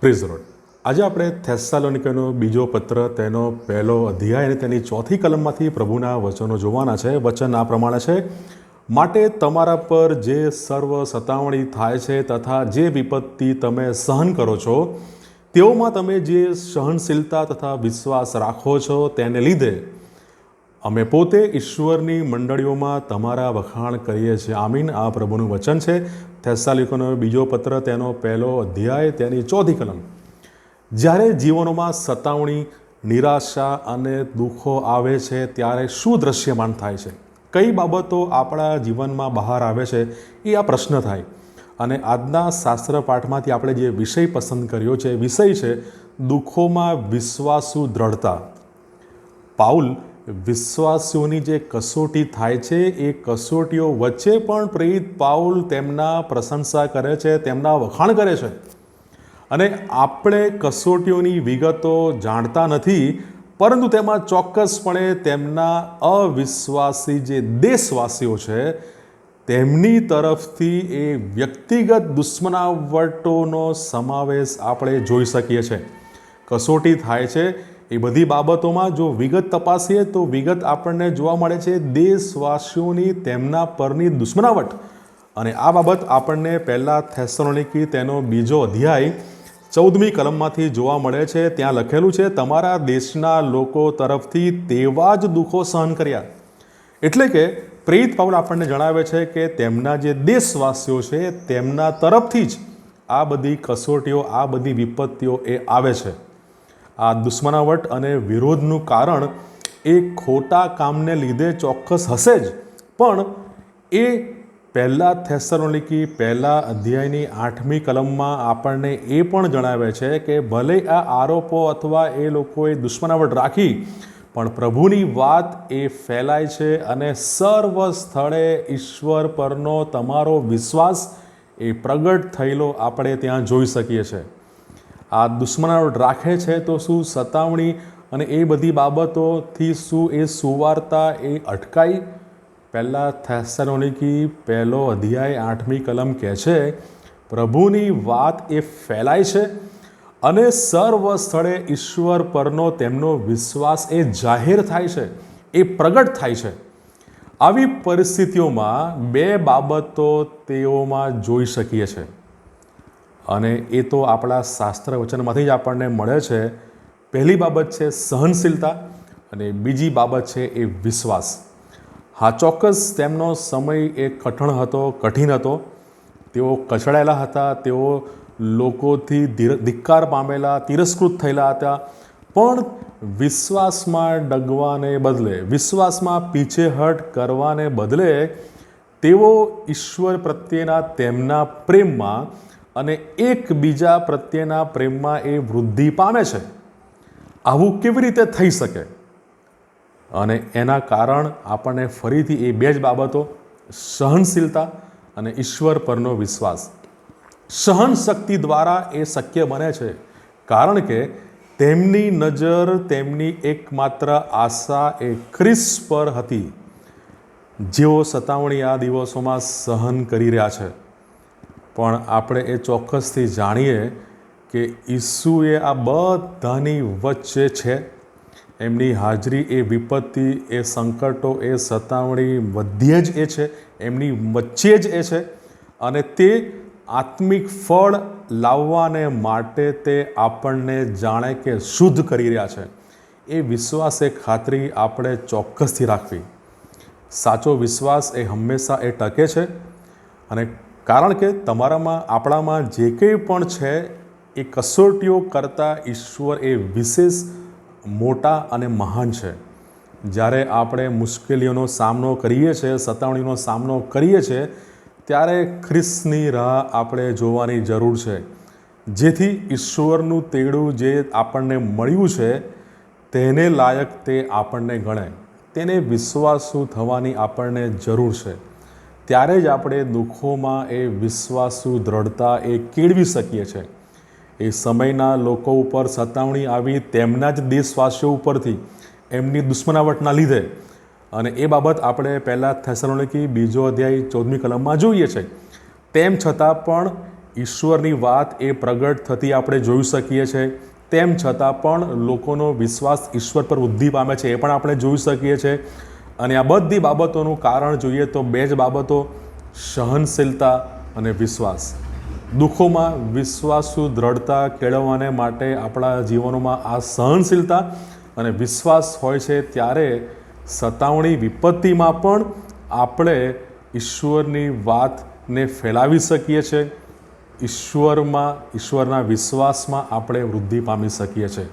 Praise road. આજે આપણે થેસ્સાલોનિકનો બીજો પત્ર, તેનો પહેલો અધ્યાય અને તેની ચોથી કલમમાંથી પ્રભુના વચનો જોવાના છે. વચન આ પ્રમાણે છે. માટે તમારા પર જે સર્વ સતાવણી થાય છે તથા જે વિપત્તિ તમે સહન કરો છો, તેઓમાં તમે જે સહનશીલતા તથા વિશ્વાસ રાખો છો, તેને લીધે અમે પોતે ઈશ્વરની મંડળીઓમાં તમારા વખાણ કરીએ છીએ. આમીન. આ પ્રભુનું વચન છે. થેસાલિકોનો બીજો પત્ર, તેનો પહેલો અધ્યાય, તેની ચોથી કલમ. જ્યારે જીવનોમાં સતાવણી, નિરાશા અને દુઃખો આવે છે, ત્યારે શું દ્રશ્યમાન થાય છે? કઈ બાબતો આપણા જીવનમાં બહાર આવે છે? એ આ પ્રશ્ન થાય. અને આજના શાસ્ત્ર પાઠમાંથી આપણે જે વિષય પસંદ કર્યો છે વિષય છે, દુઃખોમાં વિશ્વાસુ દ્રઢતા. પાઉલ વિશ્વાસીઓની જે કસોટી થાય છે, એ કસોટીઓ વચ્ચે પણ પ્રેરિત પાઉલ તેમના પ્રશંસા કરે છે, તેમના વખાણ કરે છે. અને આપણે કસોટીઓની વિગતો જાણતા નથી, પરંતુ તેમાં ચોક્કસપણે તેમના અવિશ્વાસી જે દેશવાસીઓ છે, તેમની તરફથી એ વ્યક્તિગત દુશ્મનાવટોનો સમાવેશ આપણે જોઈ શકીએ છીએ. કસોટી થાય છે એ બધી બાબતોમાં જો વિગત તપાસીએ તો વિગત આપણને જોવા મળે છે, દેશવાસીઓની તેમના પરની દુશ્મનાવટ. અને આ બાબત આપણને પહેલાં થેસરોનિકી તેનો બીજો અધ્યાય ચૌદમી કલમમાંથી જોવા મળે છે. ત્યાં લખેલું છે, તમારા દેશના લોકો તરફથી તેવા જ દુઃખો સહન કર્યા. એટલે કે પ્રેરિત પાઉલ આપણને જણાવે છે કે તેમના જે દેશવાસીઓ છે, તેમના તરફથી જ આ બધી કસોટીઓ, આ બધી વિપત્તિઓ એ આવે છે. આ દુશ્મનાવટ અને વિરોધનું કારણ એ ખોટા કામને લીધે ચોક્કસ હશે જ. પણ એ પહેલાં થેસરોનિકી પહેલાં અધ્યાયની આઠમી કલમમાં આપણને એ પણ જણાવે છે કે ભલે આ આરોપો અથવા એ લોકોએ દુશ્મનાવટ રાખી, પણ પ્રભુની વાત એ ફેલાય છે અને સર્વ સ્થળે ઈશ્વર પરનો તમારો વિશ્વાસ એ પ્રગટ થયેલો આપણે ત્યાં જોઈ શકીએ છીએ આ દુશ્મનાવટ રાખે છે તો શું સતાવણી અને એ બધી બાબતોથી શું એ સુવાર્તા એ અટકાઈ? પહેલાં થેસરોનિકી પહેલો અધ્યાય આઠમી કલમ કહે છે, પ્રભુની વાત એ ફેલાય છે અને સર્વ સ્થળે ઈશ્વર પરનો તેમનો વિશ્વાસ એ જાહેર થાય છે, એ પ્રગટ થાય છે. આવી પરિસ્થિતિઓમાં બે બાબતો તેઓમાં જોઈ શકીએ છીએ. અને એ તો આપણા શાસ્ત્ર વચનમાંથી જ આપણને મળે છે. પહેલી બાબત છે સહનશીલતા અને બીજી બાબત છે એ વિશ્વાસ. હા, ચોક્કસ તેમનો સમય એ કઠણ હતો, કઠિન હતો. તેઓ કચડાયેલા હતા, તેઓ લોકોથી ધિક્કાર પામેલા, તિરસ્કૃત થયેલા હતા. પણ વિશ્વાસમાં ડગવાને બદલે, વિશ્વાસમાં પીછેહટ કરવાને બદલે તેઓ ઈશ્વર પ્રત્યેના તેમના પ્રેમમાં અને એકબીજા પ્રત્યેના પ્રેમમાં એ વૃદ્ધિ પામે છે. આવું કેવી રીતે થઈ શકે? અને એના કારણ આપણને ફરીથી એ બે જ બાબતો, સહનશીલતા અને ઈશ્વર પરનો વિશ્વાસ. સહન શક્તિ દ્વારા એ શક્ય બને છે, કારણ કે તેમની નજર તેમની એકમાત્ર આશા એ ખ્રિસ પર હતી. જેઓ સતાવણી આ દિવસોમાં સહન કરી રહ્યા છે. પણ આપણે એ ચોક્કસથી જાણીએ કે ઈસુએ આ બધાની વચ્ચે છે. એમની હાજરી, એ વિપત્તિ, એ સંકટો, એ સતાવણી મધ્યે જ એ છે. એમની વચ્ચે જ એ છે અને તે આત્મિક ફળ લાવવાને માટે તે આપણને જાણે કે શુદ્ધ કરી રહ્યા છે. એ વિશ્વાસ એ ખાતરી આપણે ચોક્કસથી રાખવી. સાચો વિશ્વાસ એ હંમેશા એ ટકે છે અને કારણ કે તમારામાં, આપણામાં જે કંઈ પણ છે, એ કસોટીઓ કરતાં ઈશ્વર એ વિશેષ મોટા અને મહાન છે. જ્યારે આપણે મુશ્કેલીઓનો સામનો કરીએ છીએ સતાવણીનો સામનો કરીએ છીએ ત્યારે ખ્રિસ્તની રાહ આપણે જોવાની જરૂર છે. જેથી ઈશ્વરનું તેડું જે આપણને મળ્યું છે, તેને લાયક તે આપણને ગણે. તેને વિશ્વાસુ થવાની આપણને જરૂર છે. ત્યારે જ આપણે દુઃખોમાં એ વિશ્વાસુ દ્રઢતા એ કેળવી શકીએ છીએ. એ સમયના લોકો ઉપર સતાવણી આવી તેમના જ દેશવાસીઓ ઉપરથી એમની દુશ્મનાવટના લીધે. અને એ બાબત આપણે પહેલાં થેસલોનિકી બીજો અધ્યાય ચૌદમી કલમમાં જોઈએ છે. તેમ છતાં પણ ઈશ્વરની વાત એ પ્રગટ થતી આપણે જોઈ શકીએ છીએ. તેમ છતાં પણ લોકોનો વિશ્વાસ ઈશ્વર પર વૃદ્ધિ પામે છે એ પણ આપણે જોઈ શકીએ છીએ. અને આ બધી બાબતોનું કારણ જોઈએ તો બે જ બાબતો, સહનશીલતા અને વિશ્વાસ. દુઃખોમાં વિશ્વાસુ દ્રઢતા કેળવવાને માટે આપણા જીવનોમાં આ સહનશીલતા અને વિશ્વાસ હોય છે ત્યારે સતાવણી વિપત્તિમાં પણ આપણે ઈશ્વરની વાતને ફેલાવી શકીએ છીએ ઈશ્વરમાં, ઈશ્વરના વિશ્વાસમાં આપણે વૃદ્ધિ પામી શકીએ છીએ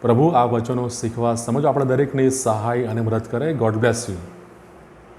પ્રભુ આ વચનો શીખવા સમજ. આપણે દરેકની સહાય અને મદદ કરે. God bless you